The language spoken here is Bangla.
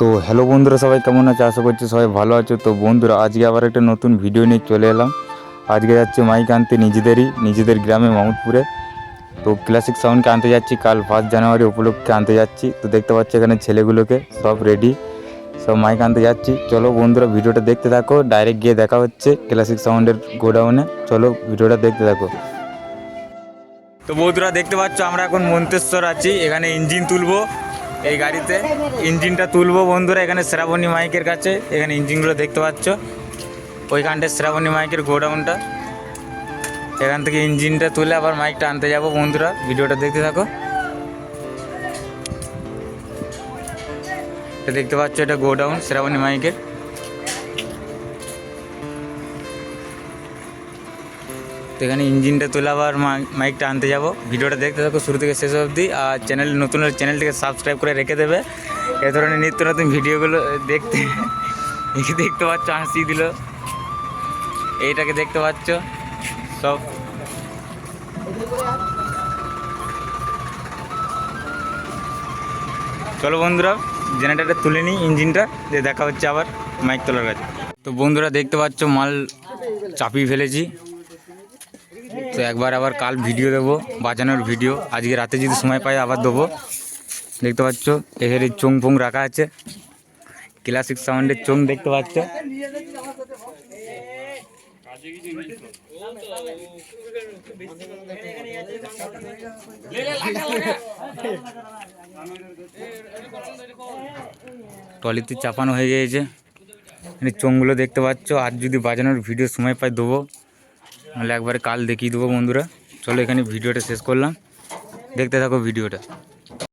তো হ্যালো বন্ধুরা, সবাই কেমন আছে? আশা করছি সবাই ভালো আছো। তো বন্ধুরা, আজকে আবার একটা নতুন ভিডিও নিয়ে চলে এলাম। আজকে যাচ্ছে মাইক আনতে নিজেদেরই, নিজেদের গ্রামে মামুদপুরে। তো ক্লাসিক সাউন্ডকে আনতে যাচ্ছি, কাল ফার্স্ট জানুয়ারি উপলক্ষে আনতে যাচ্ছি। তো দেখতে পাচ্ছি এখানে ছেলেগুলোকে সব রেডি সব মাইক আনতে যাচ্ছি। চলো বন্ধুরা ভিডিওটা দেখতে থাকো। ডাইরেক্ট গিয়ে দেখা হচ্ছে ক্লাসিক সাউন্ডের গোডাউনে চলো ভিডিওটা দেখতে থাকো। তো বন্ধুরা, দেখতে পাচ্ছ আমরা এখন মন্তেশ্বর আছি। এখানে ইঞ্জিন তুলবো। এই গাড়িতে ইঞ্জিনটা তুলবো বন্ধুরা, এখানে শ্রাবণী মাইকের কাছে, এখানে ইঞ্জিনগুলো দেখতে পাচ্ছ। ওইখানটা শ্রাবণী মাইকের গোডাউনটা। এখান থেকে ইঞ্জিনটা তুলে আবার মাইকটা আনতে যাব বন্ধুরা, ভিডিওটা দেখতে থাকো। এটা দেখতে পাচ্ছ, এটা গোডাউন শ্রাবণী মাইকের। তো এখানে ইঞ্জিনটা তুলে আবার মাই- মাইকটা আনতে যাব। ভিডিওটা দেখতে থাকো, শুরু থেকে শেষ অবধি। আর চ্যানেল নতুন চ্যানেলটিকে সাবস্ক্রাইব করে রেখে দেবে। এ ধরনের নিত্য নতুন ভিডিওগুলো দেখতে দেখতে পাচ্ছ, হাসি দিল। এইটাকে দেখতে পাচ্ছ। সব। চলো বন্ধুরা জেনারেটারটা তুলে নিই, ইঞ্জিনটা, দিয়ে দেখা হচ্ছে আবার মাইক তোলার কাছে। তো বন্ধুরা, দেখতে পাচ্ছ, মাল চাপিয়ে ফেলেছি। তো একবার আবার কাল ভিডিও দেবো, বাজানোর ভিডিও। আজকে রাতে যদি সময় পাই আবার দেবো। দেখতে পাচ্ছ, এখানে চোং ফোং রাখা আছে। ক্লাসিক সাউন্ডের চোং দেখতে পাচ্ছ। টলিতে চাপানো হয়ে গিয়েছে। চোঙগুলো দেখতে পাচ্ছ। আর যদি বাজানোর ভিডিও সময় পাই দেবো। নাহলে একবারে কাল দেখিয়ে দেবো বন্ধুরা। চলো এখানে ভিডিওটা শেষ করলাম। দেখতে থাকো ভিডিওটা।